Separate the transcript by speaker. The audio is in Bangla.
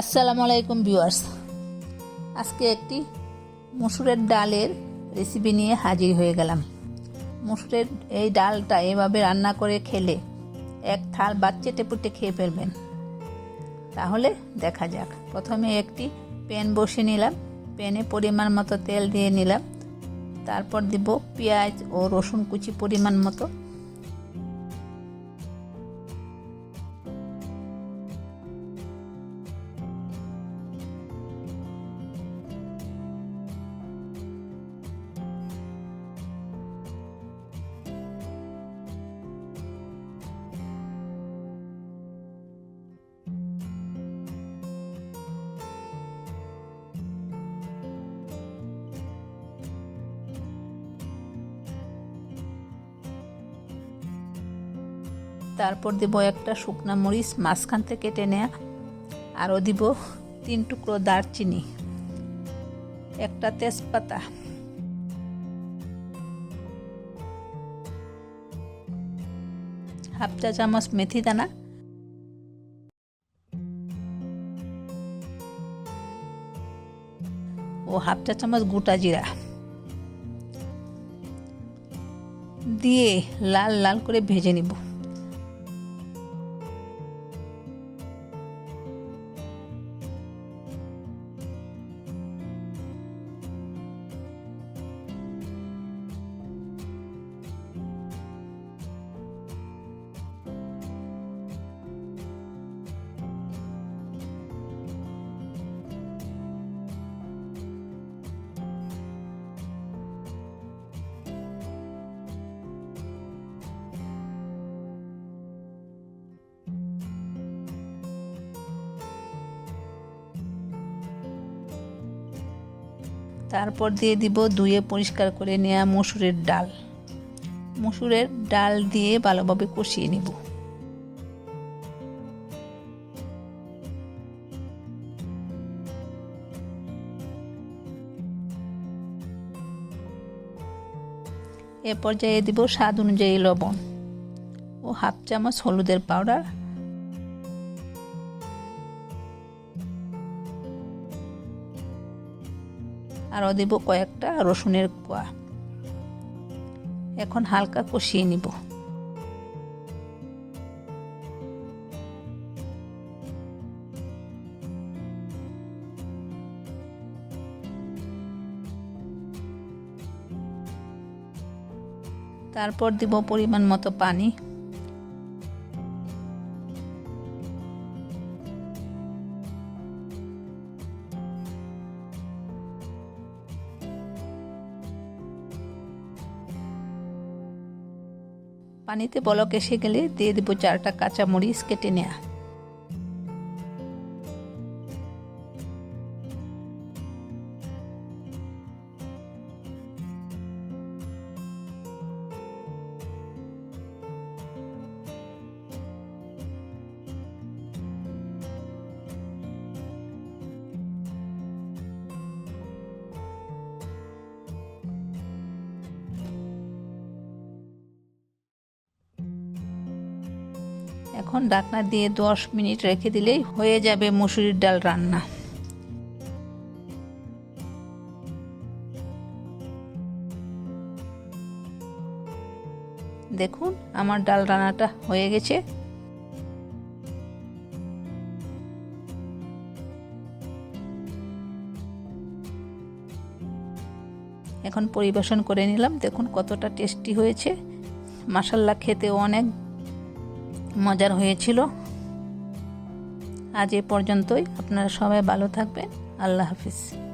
Speaker 1: আসসালামু আলাইকুম ভিউয়ার্স। আজকে একটি মসুরের ডালের রেসিপি নিয়ে হাজির হয়ে গেলাম। মসুরের এই ডালটা এভাবে রান্না করে খেলে এক থাল বাচ্চা টেপুটে খেয়ে ফেলবেন। তাহলে দেখা যাক। প্রথমে একটি প্যান বসে নিলাম। প্যানে পরিমাণ মতো তেল দিয়ে নিলাম। তারপর দিব পেঁয়াজ ও রসুন কুচি পরিমাণ মতো। তারপর দেব একটা শুকনো মরিচ মাঝখান থেকে কেটে নেয়া আরও দিব তিন টুকরো দারচিনি, একটা তেজপাতা। হাফ চা চামচ মেথি দানা। ও হাফ চা চামচ গোটা জিরা। দিয়ে লাল লাল করে ভেজে নিব। তারপর দিয়ে দিব ধুয়ে পরিষ্কার করে নেওয়া মসুরের ডাল। মসুরের ডাল দিয়ে ভালোভাবে কষিয়ে নেব। এ পর্যায়ে দিব স্বাদ অনুযায়ী লবণ ও হাফ চামচ হলুদের পাউডার। আরও দেব কয়েকটা রসুনের কোয়া। এখন হালকা কষিয়ে নিব। তারপর দিব পরিমাণ মতো পানি। পানিতে বলক এসে গেলে দিয়ে দেবো চারটা কাঁচামরিচ কেটে নেয়া। এখন ডাকনা দিয়ে দশ মিনিট রেখে দিলেই হয়ে যাবে মুসুরির ডাল রান্না। দেখুন, আমার ডাল রান্নাটা হয়ে গেছে। এখন পরিবেশন করে নিলাম। দেখুন কতটা টেস্টি হয়েছে। মাসাল্লা খেতেও অনেক মজার হয়েছিল। আজ এ পর্যন্তই। আপনারা সবাই ভালো থাকবেন। আল্লাহ হাফিজ।